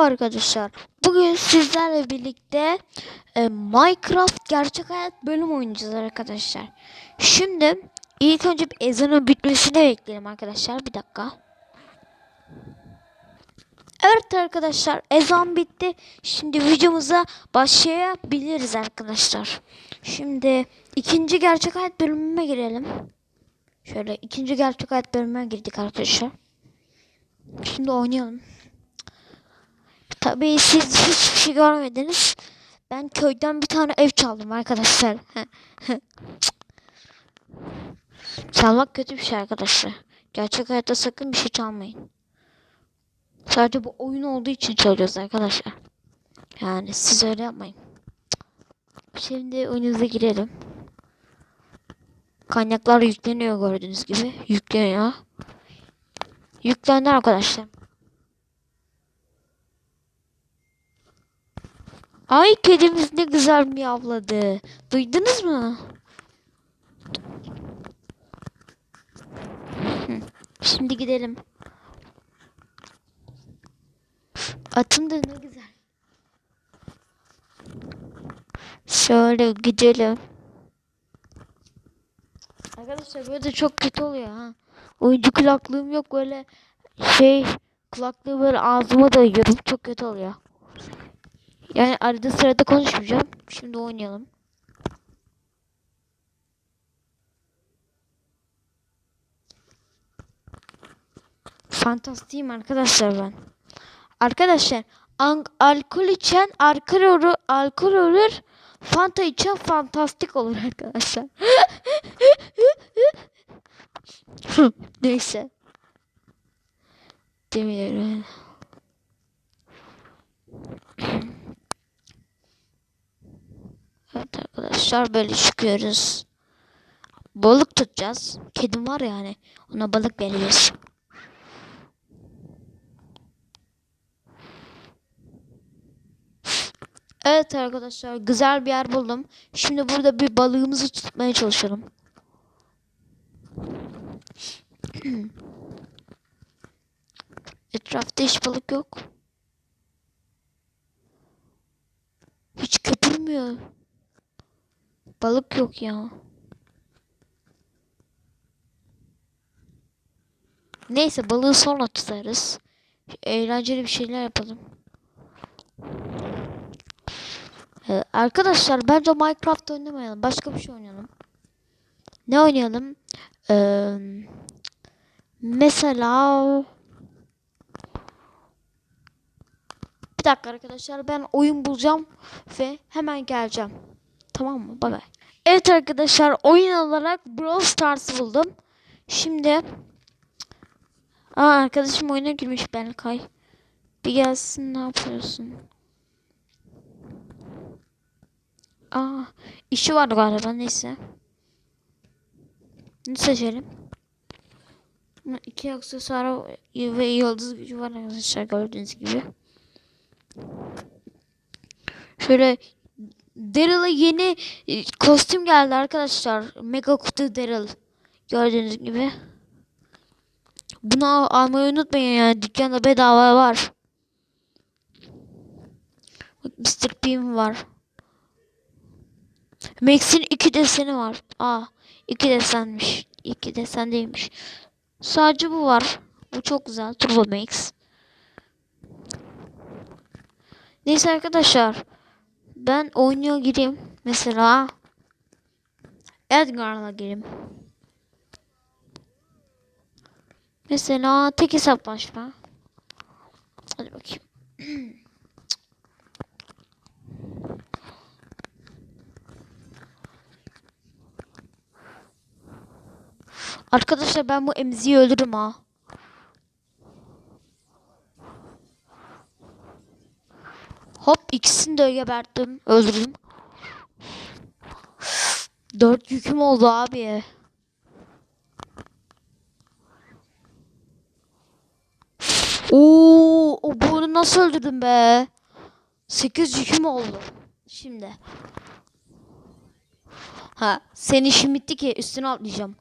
Merhaba arkadaşlar. Bugün sizlerle birlikte e, Minecraft gerçek hayat bölüm oynayacağız arkadaşlar. Şimdi ilk önce bir ezanın bitmesini bekleyelim arkadaşlar. Bir dakika. Evet arkadaşlar ezan bitti. Şimdi videomuza başlayabiliriz arkadaşlar. Şimdi ikinci gerçek hayat bölümüne girelim. Şöyle ikinci gerçek hayat bölümüne girdik arkadaşlar. Şimdi oynayalım. Tabii siz hiçbir şey görmediniz. Ben köyden bir tane ev çaldım arkadaşlar. Çalmak kötü bir şey arkadaşlar. Gerçek hayatta sakın bir şey çalmayın. Sadece bu oyun olduğu için çalıyoruz arkadaşlar. Yani siz öyle yapmayın. Şimdi oyunumuza girelim. Kaynaklar yükleniyor gördüğünüz gibi. Yükleniyor. Yüklendi arkadaşlar. Ay kedimiz ne güzel miyavladı. Duydunuz mu? Şimdi gidelim. Atım da ne güzel. Şöyle gidelim. Arkadaşlar böyle de çok kötü oluyor ha. Oyuncu kulaklığım yok böyle şey kulaklığı böyle ağzıma dayıyorum. Çok kötü oluyor. Yani arada sırada konuşmayacağım. Şimdi oynayalım. Fantastiyim arkadaşlar ben. Arkadaşlar alkol içen alkol olur, alkol olur. Fanta içen fantastik olur arkadaşlar. Neyse. Demiyorum. Evet arkadaşlar böyle çıkıyoruz. Balık tutacağız. Kedim var yani. Ona balık veriyoruz. Evet arkadaşlar güzel bir yer buldum. Şimdi burada bir balığımızı tutmaya çalışalım. Etrafta hiç balık yok. Hiç köpürmüyor. Balık yok ya. Neyse balığı sonra tutarız. Eğlenceli bir şeyler yapalım. Ee, arkadaşlar bence Minecraft oynamayalım. Başka bir şey oynayalım. Ne oynayalım? Ee, mesela bir dakika arkadaşlar ben oyun bulacağım ve hemen geleceğim. Tamam mı? Bay bay. Evet arkadaşlar oyun olarak Brawl Stars buldum. Şimdi Aa arkadaşım oyuna girmiş Belkay. Bir gelsin ne yapıyorsun? Aa işi var galiba neyse. Ne seçelim? İki aksesuar ve yıldız gücü var arkadaşlar gördüğünüz gibi. Şöyle Daryl'a yeni e, kostüm geldi arkadaşlar. Mega kutu Daryl. Gördüğünüz gibi. Bunu al- almayı unutmayın yani. Dükkanda bedava var. Mr. Bean var. Max'in iki deseni var. Aa, iki desenmiş. İki desen değilmiş. Sadece bu var. Bu çok güzel. Turbo Max. Neyse arkadaşlar. Ben oynuyor gireyim. Mesela Edgar'la gireyim. Mesela tek hesaplaşma. Hadi bakayım. Arkadaşlar ben bu emziği öldürürüm ha. Hop ikisini de geberttim. Öldürdüm. Dört yüküm oldu abi. Oo, bunu nasıl öldürdüm be? Sekiz yüküm oldu. Şimdi. Ha, senin işin bitti ki üstüne atlayacağım.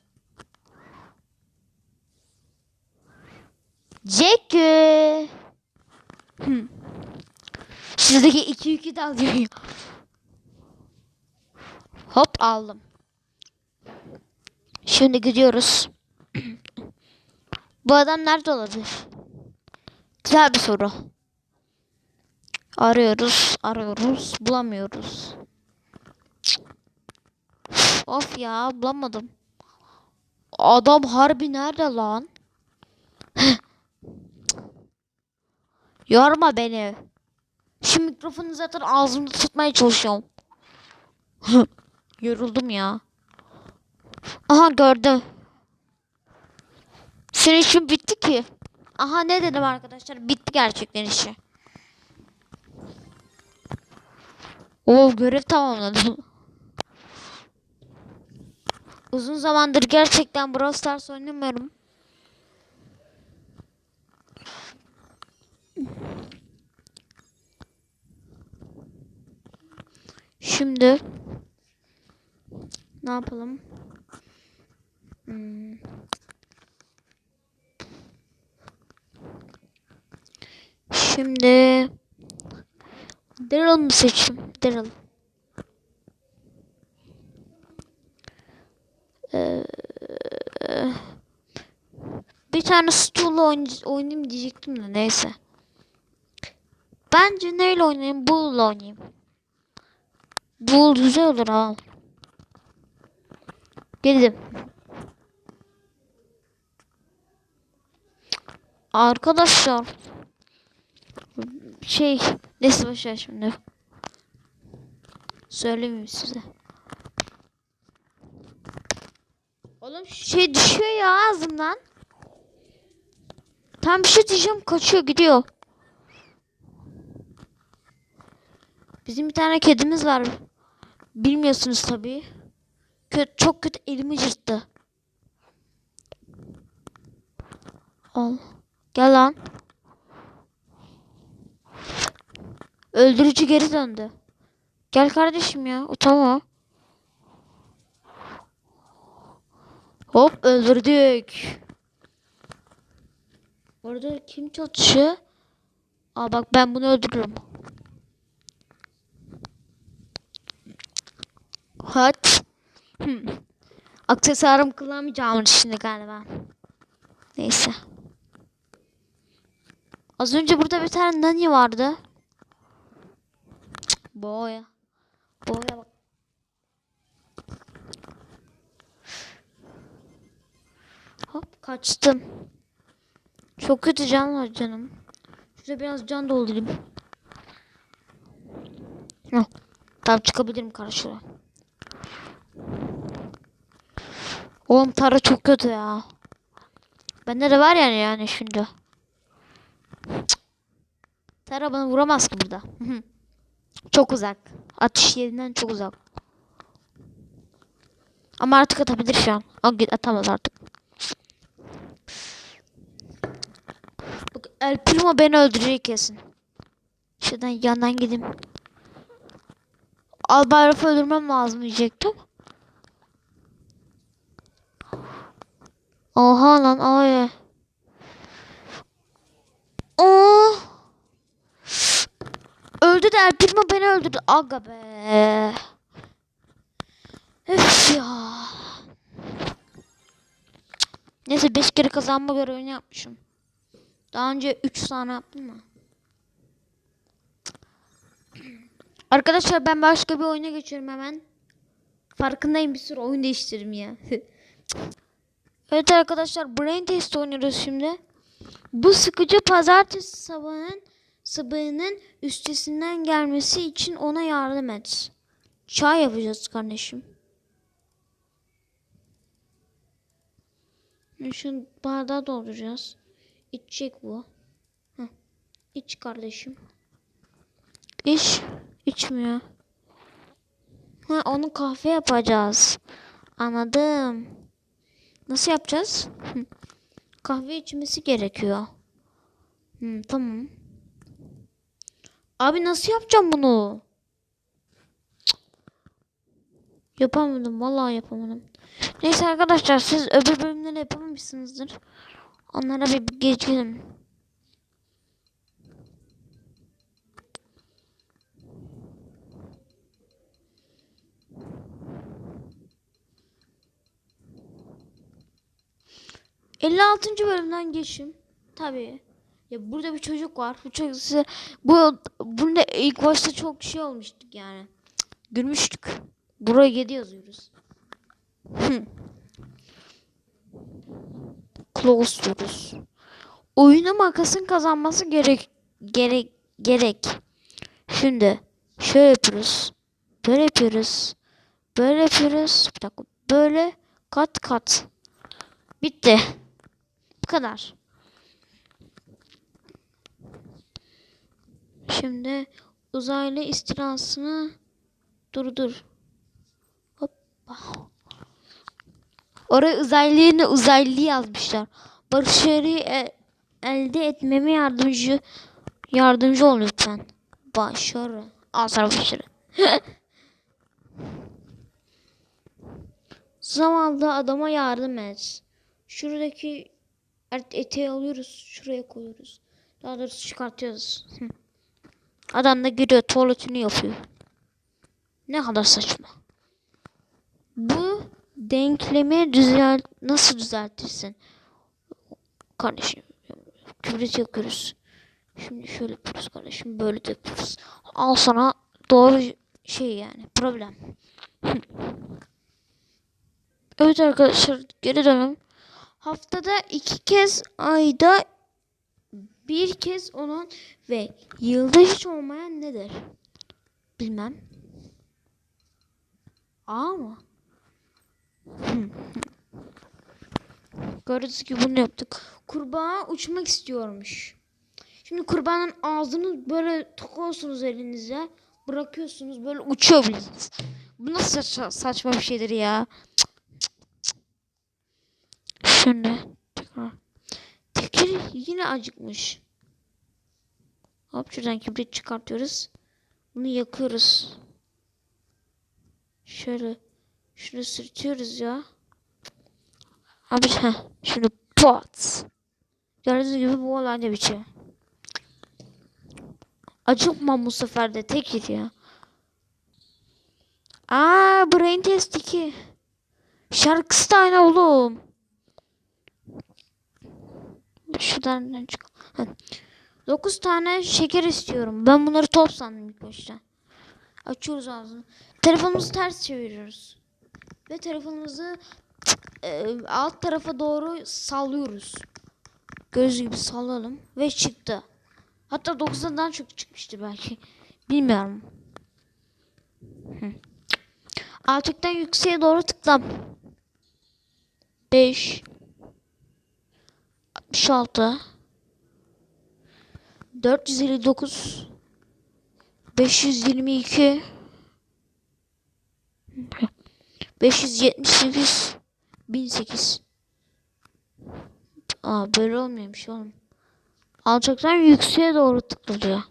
Jack. Hmm. Sizdeki iki yükü de alıyor ya. Hop aldım. Şimdi gidiyoruz. Bu adam nerede olabilir? Güzel bir soru. Arıyoruz, arıyoruz, bulamıyoruz. Of ya, bulamadım. Adam harbi nerede lan? Yorma beni. Şu mikrofonu zaten ağzımda tutmaya çalışıyorum. Yoruldum ya. Aha gördüm. Senin işin bitti ki. Aha ne dedim arkadaşlar? Bitti gerçekten işi. Oo görev tamamladım. Uzun zamandır gerçekten Brawl Stars oynamıyorum. Şimdi ne yapalım? Hmm. Şimdi Daryl mı seçeyim? Daryl. Ee, bir tane stool'la oyn- oynayayım diyecektim de neyse. Bence neyle oynayayım? Bull'la oynayayım. Bull güzel olur ha. Geldim. Arkadaşlar şey neyse başlar şimdi. Söylemeyeyim size. Oğlum şey düşüyor ya ağzımdan. Tam bir şey diyeceğim kaçıyor gidiyor. Bizim bir tane kedimiz var. Bilmiyorsunuz tabii. Kötü, çok kötü elimi cırttı. Al. Gel lan. Öldürücü geri döndü. Gel kardeşim ya. Utanma. Hop öldürdük. Orada kim çatışıyor? Aa bak ben bunu öldürürüm. Hat. Hmm. Aksesuarım kullanmayacağım şimdi galiba. Neyse. Az önce burada bir tane nani vardı. Boya. Boya bak. Hop kaçtım. Çok kötü can var canım. Şuraya biraz can doldurayım. Heh. Tamam çıkabilirim karşıya. Oğlum Tara çok kötü ya. Bende de var yani yani şimdi. Cık. Tara bana vuramaz ki burada. çok uzak. Atış yerinden çok uzak. Ama artık atabilir şu an. Atamaz artık. Bak El Primo beni öldürecek kesin. Şuradan yandan gideyim. Albayrak'ı öldürmem lazım diyecektim. Oha lan ay. Oo. Öldü de Primo beni öldürdü. Aga be. Öf ya. Neyse 5 kere kazanma görevini yapmışım. Daha önce 3 tane yaptım mı? Arkadaşlar ben başka bir oyuna geçiyorum hemen. Farkındayım bir sürü oyun değiştiririm ya. evet arkadaşlar Brain Test oynuyoruz şimdi. Bu sıkıcı pazartesi sabahının sabahının üstesinden gelmesi için ona yardım et. Çay yapacağız kardeşim. Şu bardağı dolduracağız. İçecek bu. Heh. İç kardeşim. İç. İçmiyor. Ha onu kahve yapacağız. Anladım. Nasıl yapacağız? Kahve içmesi gerekiyor. Hı, tamam. Abi nasıl yapacağım bunu? Yapamadım. Vallahi yapamadım. Neyse arkadaşlar siz öbür bölümleri yapamamışsınızdır. Onlara bir geçelim. 56. bölümden geçim. Tabii. Ya burada bir çocuk var. Bu çocuk size bu bunda ilk başta çok şey olmuştuk yani. Gülmüştük. Buraya 7 yazıyoruz. Close diyoruz. Oyuna makasın kazanması gerek gerek gerek. Şimdi şöyle yapıyoruz. Böyle yapıyoruz. Böyle yapıyoruz. Bir dakika. Böyle kat kat. Bitti. Kadar. Şimdi uzaylı istilasını durdur. Hoppa. Oraya uzaylı yerine uzaylı yazmışlar. Başarıyı e- elde etmeme yardımcı yardımcı ol lütfen. Başarı. Al sana başarı. Zamanlı adama yardım et. Şuradaki eteği alıyoruz. Şuraya koyuyoruz. Daha doğrusu çıkartıyoruz. Adam da gidiyor tuvaletini yapıyor. Ne kadar saçma. Bu denklemi düzelt nasıl düzeltirsin? Kardeşim kibrit yakıyoruz. Şimdi şöyle yapıyoruz kardeşim böyle de yapıyoruz. Al sana doğru şey yani problem. evet arkadaşlar geri dönelim. Haftada iki kez ayda bir kez olan ve yılda hiç olmayan nedir? Bilmem. A mı? Gördüğünüz gibi bunu yaptık. Kurbağa uçmak istiyormuş. Şimdi kurbanın ağzını böyle tıkıyorsunuz elinize. Bırakıyorsunuz böyle uçuyor. Bu nasıl saçma, saçma bir şeydir ya. Cık. Şimdi tekrar. Tekir yine acıkmış. Hop şuradan kibrit çıkartıyoruz. Bunu yakıyoruz. Şöyle şunu sürtüyoruz ya. Abi heh, şimdi pot. Gördüğünüz gibi bu olayda bitiyor. Acıkmam bu sefer de tek it ya. Aa Brain Test 2. Şarkısı da aynı oğlum. Şuradan çık. 9 tane şeker istiyorum. Ben bunları top sandım ilk başta. Açıyoruz ağzını. Telefonumuzu ters çeviriyoruz. Ve telefonumuzu e, alt tarafa doğru sallıyoruz. Göz gibi sallalım. Ve çıktı. Hatta 9'dan çok çıkmıştı belki. Bilmiyorum. Hı. Alçaktan yükseğe doğru tıklam. 5 66 459 522 578 1008 Aa böyle olmuyormuş oğlum. Alçaktan yükseğe doğru tıklanıyor.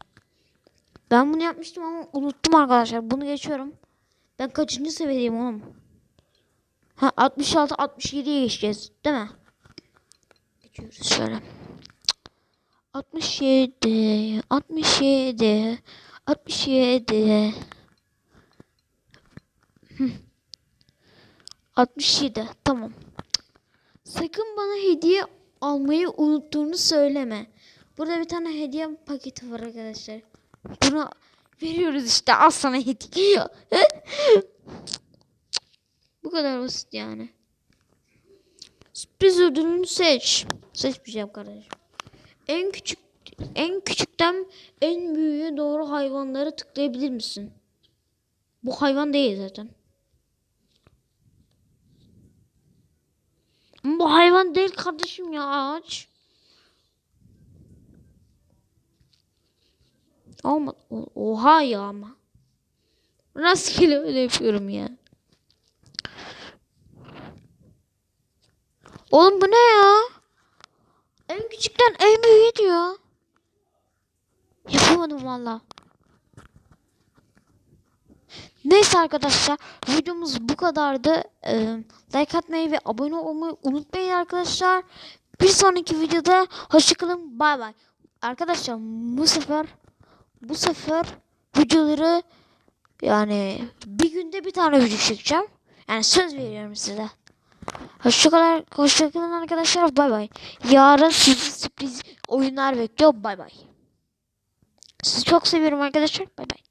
Ben bunu yapmıştım ama unuttum arkadaşlar. Bunu geçiyorum. Ben kaçıncı seviyedeyim oğlum? Ha 66 67'ye geçeceğiz değil mi? Şöyle. 67 67 67 Hı. 67 tamam. Sakın bana hediye almayı unuttuğunu söyleme. Burada bir tane hediye paketi var arkadaşlar. Bunu veriyoruz işte. Al sana hediye. Bu kadar basit yani. Sürpriz ödülünü seç. Seçmeyeceğim kardeşim. En küçük en küçükten en büyüğe doğru hayvanlara tıklayabilir misin? Bu hayvan değil zaten. Bu hayvan değil kardeşim ya ağaç. Ama oha ya ama. Rastgele öyle yapıyorum ya. Oğlum bu ne ya? En küçükten en büyüğü diyor. Yapamadım valla. Neyse arkadaşlar videomuz bu kadardı. Ee, like atmayı ve abone olmayı unutmayın arkadaşlar. Bir sonraki videoda hoşçakalın. Bay bay. Arkadaşlar bu sefer bu sefer videoları yani bir günde bir tane video çekeceğim. Yani söz veriyorum size. Hoşçakalın, hoşçakalın arkadaşlar. Bay bay. Yarın sizi sürpriz oyunlar bekliyor. Bay bay. Sizi çok seviyorum arkadaşlar. Bay bay.